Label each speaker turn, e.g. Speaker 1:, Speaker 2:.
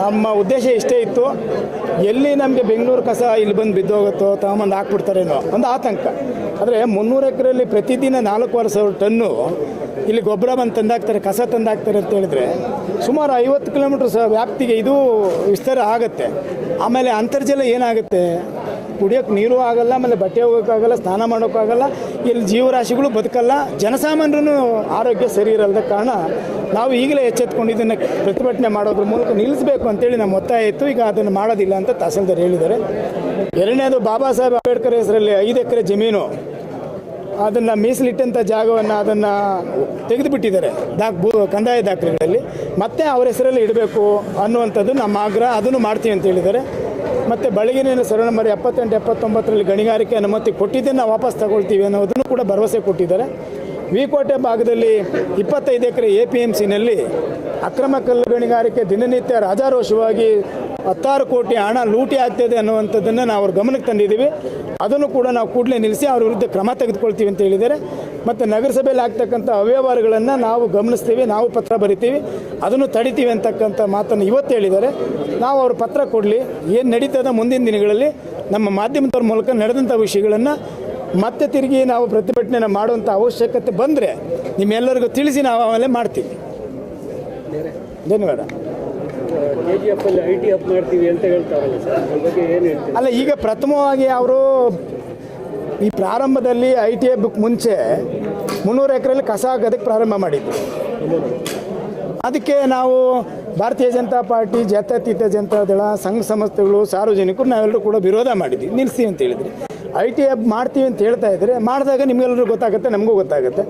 Speaker 1: ನಮ್ಮ ಉದ್ದೇಶ ಇಷ್ಟೇ ಇತ್ತು, ಎಲ್ಲಿ ನಮಗೆ ಬೆಂಗಳೂರು ಕಸ ಇಲ್ಲಿ ಬಂದು ಬಿದ್ದೋಗುತ್ತೋ ತಗೊಂಬಂದು ಹಾಕ್ಬಿಡ್ತಾರೇನೋ ಒಂದು ಆತಂಕ. ಆದರೆ ಮುನ್ನೂರು ಎಕರೆಯಲ್ಲಿ ಪ್ರತಿದಿನ ನಾಲ್ಕೂವರೆ ಸಾವಿರ ಟನ್ನು ಇಲ್ಲಿ ಗೊಬ್ಬರ ಬಂದು ತಂದಾಕ್ತಾರೆ, ಕಸ ತಂದಾಕ್ತಾರೆ ಅಂತ ಹೇಳಿದ್ರೆ ಸುಮಾರು ಐವತ್ತು ಕಿಲೋಮೀಟ್ರ್ ವ್ಯಾಪ್ತಿಗೆ ಇದು ವಿಸ್ತಾರ ಆಗುತ್ತೆ. ಆಮೇಲೆ ಅಂತರ್ಜಲ ಏನಾಗುತ್ತೆ? ಕುಡಿಯೋಕ್ಕೆ ನೀರು ಆಗಲ್ಲ, ಆಮೇಲೆ ಬಟ್ಟೆ ಹೋಗೋಕ್ಕಾಗಲ್ಲ ಸ್ನಾನ ಮಾಡೋಕ್ಕಾಗಲ್ಲ, ಇಲ್ಲಿ ಜೀವರಾಶಿಗಳು ಬದುಕಲ್ಲ. ಜನಸಾಮಾನ್ಯರು ಆರೋಗ್ಯ ಸರಿ ಇರಲ್ದ ಕಾರಣ ನಾವು ಈಗಲೇ ಎಚ್ಚೆತ್ಕೊಂಡು ಇದನ್ನು ಪ್ರತಿಭಟನೆ ಮಾಡೋದ್ರ ಮೂಲಕ ನಿಲ್ಲಿಸಬೇಕು ಅಂತೇಳಿ ನಮ್ಮ ಒತ್ತಾಯ ಇತ್ತು. ಈಗ ಅದನ್ನು ಮಾಡೋದಿಲ್ಲ ಅಂತ ತಹಸೀಲ್ದಾರ್ ಹೇಳಿದ್ದಾರೆ. ಎರಡನೇದು ಬಾಬಾ ಸಾಹೇಬ್ ಅಂಬೇಡ್ಕರ್ ಹೆಸರಲ್ಲಿ ಐದು ಎಕರೆ ಜಮೀನು. ಅದನ್ನು ಮೀಸಲಿಟ್ಟಂಥ ಜಾಗವನ್ನು ಅದನ್ನು ತೆಗೆದುಬಿಟ್ಟಿದ್ದಾರೆ. ದಾಖ ಭೂ, ಕಂದಾಯ ದಾಖಲೆಗಳಲ್ಲಿ. ಮತ್ತೆ ಅವರ ಹೆಸರಲ್ಲಿ ಇಡಬೇಕು ಅನ್ನುವಂಥದ್ದು ನಮ್ಮ ಆಗ್ರಹ. ಅದನ್ನು ಮಾಡ್ತೀವಿ ಅಂತ ಹೇಳಿದ್ದಾರೆ. ಮತ್ತು ಬೆಳಗಿನ ಸರಣ ಮರಿ ಎಪ್ಪತ್ತೆಂಟು, ಎಪ್ಪತ್ತೊಂಬತ್ತರಲ್ಲಿ ಗಣಿಗಾರಿಕೆ ಅನುಮತಿ ಕೊಟ್ಟಿದ್ದನ್ನು ವಾಪಸ್ ತಗೊಳ್ತೀವಿ ಅನ್ನೋದನ್ನು ಕೂಡ ಭರವಸೆ ಕೊಟ್ಟಿದ್ದಾರೆ. ವಿಕೋಟೆ ಭಾಗದಲ್ಲಿ ಇಪ್ಪತ್ತೈದು ಎಕರೆ ಎ ಪಿ ಎಂ ಸಿನಲ್ಲಿ ಅಕ್ರಮ ಕಲ್ಲು ಗಣಿಗಾರಿಕೆ ದಿನನಿತ್ಯ ರಾಜಾರೋಷವಾಗಿ ಹತ್ತಾರು ಕೋಟಿ ಹಣ ಲೂಟಿ ಆಗ್ತದೆ ಅನ್ನುವಂಥದ್ದನ್ನು ನಾವು ಅವ್ರ ಗಮನಕ್ಕೆ ತಂದಿದ್ದೀವಿ. ಅದನ್ನು ಕೂಡ ನಾವು ಕೂಡಲೇ ನಿಲ್ಲಿಸಿ ಅವ್ರ ವಿರುದ್ಧ ಕ್ರಮ ತೆಗೆದುಕೊಳ್ತೀವಿ ಅಂತ ಹೇಳಿದ್ದಾರೆ. ಮತ್ತು ನಗರಸಭೆಯಲ್ಲಿ ಆಗ್ತಕ್ಕಂಥ ಅವ್ಯವಹಾರಗಳನ್ನು ನಾವು ಗಮನಿಸ್ತೀವಿ, ನಾವು ಪತ್ರ ಬರಿತೀವಿ. ಅದನ್ನು ತಡಿತೀವಿ ಅಂತಕ್ಕಂಥ ಮಾತನ್ನು ಇವತ್ತು ಹೇಳಿದ್ದಾರೆ. ನಾವು ಅವ್ರ ಪತ್ರ ಕೊಡಲಿ, ಏನು ನಡೀತದ ಮುಂದಿನ ದಿನಗಳಲ್ಲಿ ನಮ್ಮ ಮಾಧ್ಯಮದವ್ರ ಮೂಲಕ ನಡೆದಂಥ ವಿಷಯಗಳನ್ನು ಮತ್ತೆ ತಿರುಗಿ ನಾವು ಪ್ರತಿಭಟನೆ ಮಾಡುವಂಥ ಅವಶ್ಯಕತೆ ಬಂದರೆ ನಿಮ್ಮೆಲ್ಲರಿಗೂ ತಿಳಿಸಿ ನಾವು ಆಮೇಲೆ ಮಾಡ್ತೀವಿ. ಧನ್ಯವಾದ.
Speaker 2: ಕೆ ಎಫ್ ಅಲ್ಲಿ ಐ ಅಪ್ ಮಾಡ್ತೀವಿ ಅಂತ ಹೇಳ್ತಾರಲ್ಲ ಸರ್. ಬಗ್ಗೆ ಏನು ಹೇಳ್ತೀವಿ
Speaker 1: ಅಲ್ಲ, ಈಗ ಪ್ರಥಮವಾಗಿ ಅವರು ಈ ಪ್ರಾರಂಭದಲ್ಲಿ ಐ ಟಿ ಬುಕ್ ಮುಂಚೆ ಮುನ್ನೂರು ಎಕರೆಯಲ್ಲಿ ಕಸ ಹಾಕೋದಕ್ಕೆ ಪ್ರಾರಂಭ ಮಾಡಿದ್ದು ಅದಕ್ಕೆ ನಾವು ಭಾರತೀಯ ಜನತಾ ಪಾರ್ಟಿ, ಜಾತ್ಯತೀತ ಜನತಾ ದಳ, ಸಂಘ ಸಂಸ್ಥೆಗಳು, ಸಾರ್ವಜನಿಕರು ನಾವೆಲ್ಲರೂ ಕೂಡ ವಿರೋಧ ಮಾಡಿದ್ವಿ. ನಿಲ್ಲಿಸಿ ಅಂತ ಹೇಳಿದ್ರಿ. ಐ ಟಿ ಐ ಮಾಡ್ತೀವಿ ಅಂತ ಹೇಳ್ತಾ ಇದ್ರೆ, ಮಾಡಿದಾಗ ನಿಮಗೆಲ್ಲರೂ ಗೊತ್ತಾಗುತ್ತೆ, ನಮಗೂ ಗೊತ್ತಾಗುತ್ತೆ.